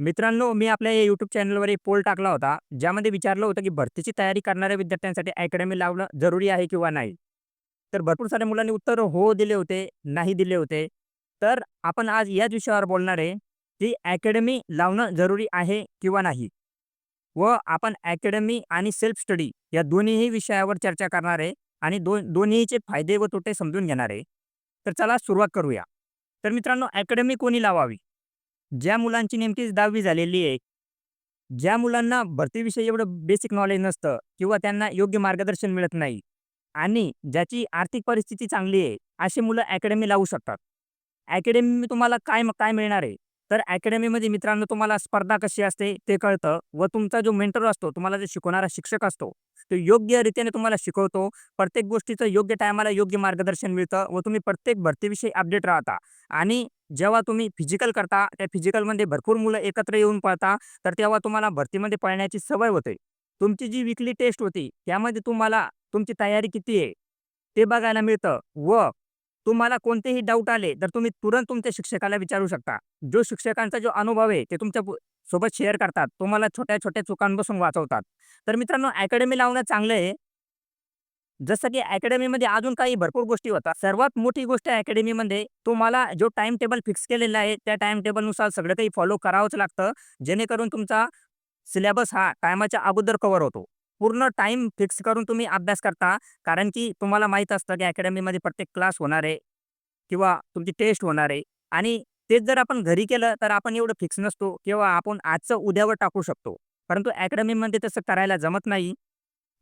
मित्रांनो, मी आपल्या या यूट्यूब चॅनलवर एक पोल टाकला होता, ज्यामध्ये विचारलं होतं, की भरतीची तयारी करणाऱ्या विद्यार्थ्यांसाठी अकॅडमी लावणं जरुरी आहे किंवा नाही? तर भरपूर साऱ्या मुलांनी उत्तर हो दिले होते, नाही दिले होते. तर आपण आज याच विषयावर बोलणार आहे, की अकॅडमी लावणं जरुरी आहे किंवा नाही? व आपण अकॅडमी आणि सेल्फ स्टडी या दोन्हीही विषयावर चर्चा करणार आहे आणि दोन दोन्हीचे फायदे व तोटे समजून घेणार आहे. तर चला सुरुवात करूया. तर मित्रांनो, अकॅडमी कोणी लावावी? ज्या मुलांची नेमकीच 10वी झालेली आहे, ज्या मुलांना भरतीविषयी एवढं बेसिक नॉलेज नसतं किंवा त्यांना योग्य मार्गदर्शन मिळत नाही आणि ज्याची आर्थिक परिस्थिती चांगली आहे, अशी मुलं अकॅडमी लावू शकतात. अकॅडमी तुम्हाला काय काय मिळणार आहे? तर अकॅडमीमध्ये मित्रांनो तुम्हाला स्पर्धा कशी असते ते कळतं व तुमचा जो मेंटर असतो, तुम्हाला जो शिकवणारा शिक्षक असतो, तो योग्य रीतीने तुम्हाला शिकवतो. प्रत्येक गोष्टीचं योग्य टायमाला योग्य मार्गदर्शन मिळतं व तुम्ही प्रत्येक भरतीविषयी अपडेट राहता आणि जेव्हा तुम्ही फिजिकल करता, त्या फिजिकलमध्ये भरपूर मुलं एकत्र येऊन पळता, तर तेव्हा तुम्हाला भरतीमध्ये पळण्याची सवय होते. तुमची जी विकली टेस्ट होती, त्यामध्ये तुम्हाला तुमची तयारी किती आहे, ते बघायला मिळतं व तुम्हाला कोणतेही डाऊट आले, तर तुम्ही तुरंत तुमच्या शिक्षकाला विचारू शकता. जो शिक्षकांचा जो अनुभव आहे, ते तुमच्यासोबत शेअर करतात. तुम्हाला छोट्या-छोट्या चुकांपासून वाचवतात. तर मित्रांनो, अकॅडमी लावणं चांगलं आहे. जसं की अकॅडमीमध्ये अजून काही भरपूर गोष्टी होतात. सर्वात मोठी गोष्ट अकॅडमीमध्ये तुम्हाला जो टाइम टेबल फिक्स केलेला आहे, त्या टाइम टेबलनुसार सगळं काही फॉलो करावंच लागतं. जेणेकरून तुमचा सिलेबस हा टायमाच्या अगोदर कव्हर होतो. पूर्ण टाइम फिक्स करून तुम्ही अभ्यास करता. कारण की तुम्हाला माहीत असतं, की अकॅडमीमध्ये प्रत्येक क्लास होणार आहे किंवा तुमची टेस्ट होणार आहे आणि तेच जर आपण घरी केलं, तर आपण एवढं फिक्स नसतो किंवा आपण आजचं उद्यावर टाकू शकतो. परंतु अकॅडमीमध्ये तसं करायला जमत नाही.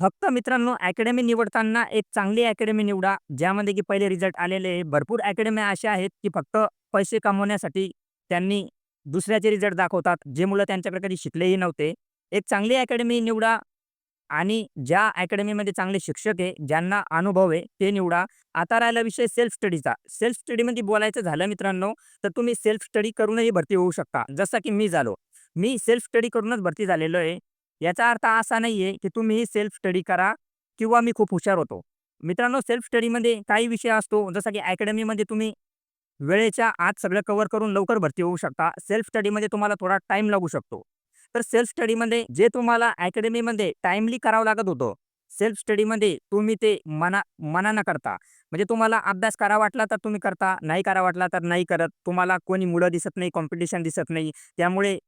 फक्त मित्रांनो, अकॅडमी निवडताना एक चांगली अकॅडमी निवडा, ज्यामध्ये की पहिले रिझल्ट आलेले आहे. भरपूर अकॅडमी अशा आहेत, की फक्त पैसे कमवण्यासाठी त्यांनी दुसऱ्याचे रिझल्ट दाखवतात, जे मुलं त्यांच्याकडे कधी शिकलेही नव्हते. एक चांगली अकॅडमी निवडा आणि ज्या अकॅडमीमध्ये चांगले शिक्षक आहे, ज्यांना अनुभव आहे, ते निवडा. आता राहिला विषय सेल्फ स्टडीचा. सेल्फ स्टडीमध्ये बोलायचं झालं मित्रांनो, तर तुम्ही सेल्फ स्टडी करूनही भरती होऊ शकता. जसं की मी झालो. मी सेल्फ स्टडी करूनच भरती झालेलो आहे. याचा अर्थ असा नाही आहे, की तुम्हीही सेल्फ स्टडी करा किंवा मी खूप हुशार होतो. मित्रांनो, सेल्फ स्टडीमध्ये काही विषय असतो, जसं की अकॅडमीमध्ये तुम्ही वेळेच्या आत सगळं कव्हर करून लवकर भरती होऊ शकता. सेल्फ स्टडीमध्ये तुम्हाला थोडा टाईम लागू शकतो. तर सेल्फ स्टडीमध्ये जे तुम्हाला अकॅडमीमध्ये टाईमली करावं लागत होतं, सेल्फ स्टडीमध्ये तुम्ही ते मना मनानं करता. म्हणजे तुम्हाला अभ्यास करा वाटला तर तुम्ही करता, नाही करा वाटला तर नाही करत. तुम्हाला कोणी मुलं दिसत नाही, कॉम्पिटिशन दिसत नाही. त्यामुळे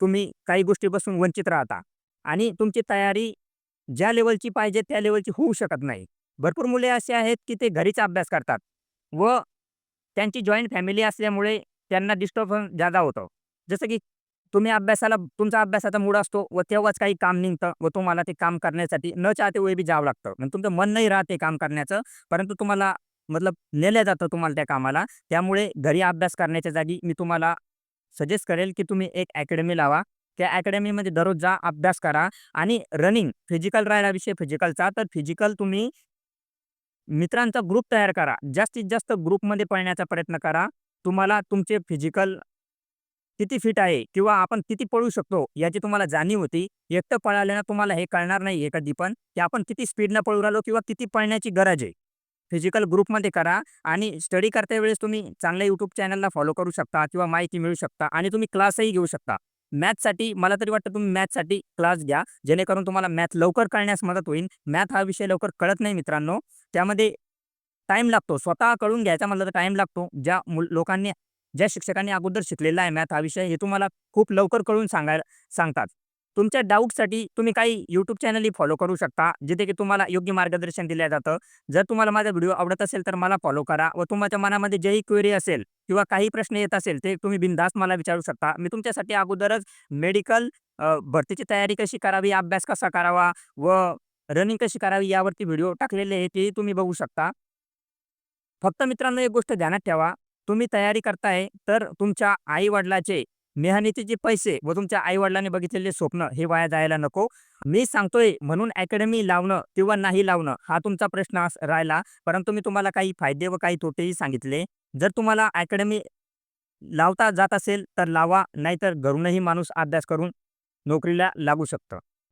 तुम्ही काही गोष्टीपासून वंचित राहता आणि तुमची तयारी ज्या लेवलची पाहिजे त्या लेवलची होऊ शकत नाही. भरपूर मुले असे आहेत, की ते घरीचा अभ्यास करतात व त्यांची जॉईंट फॅमिली असल्यामुळे त्यांना डिस्टर्बन्स जादा होतं. जसं की तुम्ही अभ्यासाला तुमचा अभ्यासाचा मूड असतो व तेव्हाच काही काम निघतं व तुम्हाला ते काम करण्यासाठी न चाहते हुए बी जावं लागतं. म्हणजे तुमचं मन नाही राहत ते काम करण्याचं, परंतु तुम्हाला मतलब नेलं जातं तुम्हाला त्या कामाला. त्यामुळे घरी अभ्यास करण्याच्या जागी मी तुम्हाला सजेस्ट करेल, की तुम्ही एक अकॅडमी लावा. त्या अकॅडमीमध्ये दररोज जा, अभ्यास करा आणि रनिंग, फिजिकल राहिला विषय फिजिकलचा, तर फिजिकल तुम्ही मित्रांचा ग्रुप तयार करा. जास्तीत जास्त ग्रुपमध्ये पळण्याचा प्रयत्न करा. तुम्हाला तुमचे फिजिकल किती फिट आहे किंवा आपण किती पळू शकतो, याची तुम्हाला जाणीव होती. एकटं पळाल्यानं तुम्हाला हे कळणार नाही आहे कधी पण, की आपण किती स्पीडनं पळू राहिलो किंवा किती पळण्याची गरज आहे. फिजिकल ग्रुपमध्ये करा आणि स्टडी करते वेळेस तुम्ही चांगल्या यूट्यूब चॅनलला फॉलो करू शकता किंवा माहिती मिळवू शकता आणि तुम्ही क्लासही घेऊ शकता. मॅथ्ससाठी मला तरी वाटतं तुम्ही मॅथसाठी क्लास घ्या, जेणेकरून तुम्हाला मॅथ लवकर कळण्यास मदत होईल. मॅथ हा विषय लवकर कळत नाही मित्रांनो. त्यामध्ये टाईम लागतो. स्वतः कळून घ्यायचा म्हटलं तर टाईम लागतो. ज्या लोकांनी ज्या शिक्षकांनी अगोदर शिकलेला आहे मॅथ हा विषय, हे तुम्हाला खूप लवकर कळून सांगायला सांगतात. तुमच्या डाऊटसाठी तुम्ही काही यूट्यूब चॅनलही फॉलो करू शकता, जिथे की तुम्हाला योग्य मार्गदर्शन दिलं जातं. जर तुम्हाला माझा व्हिडिओ आवडत असेल, तर मला फॉलो करा व तुमच्या मनामध्ये जेही क्वेरी असेल किंवा काही प्रश्न येत असेल, ते तुम्ही बिनधास्त मला विचारू शकता. मी तुमच्यासाठी अगोदरच मेडिकल भरतीची तयारी कशी करावी, अभ्यास कसा करावा व रनिंग कशी करावी, यावरती व्हिडिओ टाकलेले आहे, तेही तुम्ही बघू शकता. फक्त मित्रांनो, एक गोष्ट ध्यानात ठेवा, तुम्ही तयारी करताय, तर तुमच्या आई-वडिलांचे मेहनतीचे पैसे व तुमच्या आई-वडिलांनी बघितलेले स्वप्न हे वाया जायला नको. मी सांगतोय म्हणून अकॅडमी लावणं किंवा नाही लावणं हा तुमचा प्रश्न राहिला. परंतु मी तुम्हाला काही फायदे व काही तोटेही सांगितले. जर तुम्हाला अकॅडमी लावता जात असेल, तर लावा. नाहीतर घरूनही माणूस अभ्यास करून नोकरीला लागू शकतं.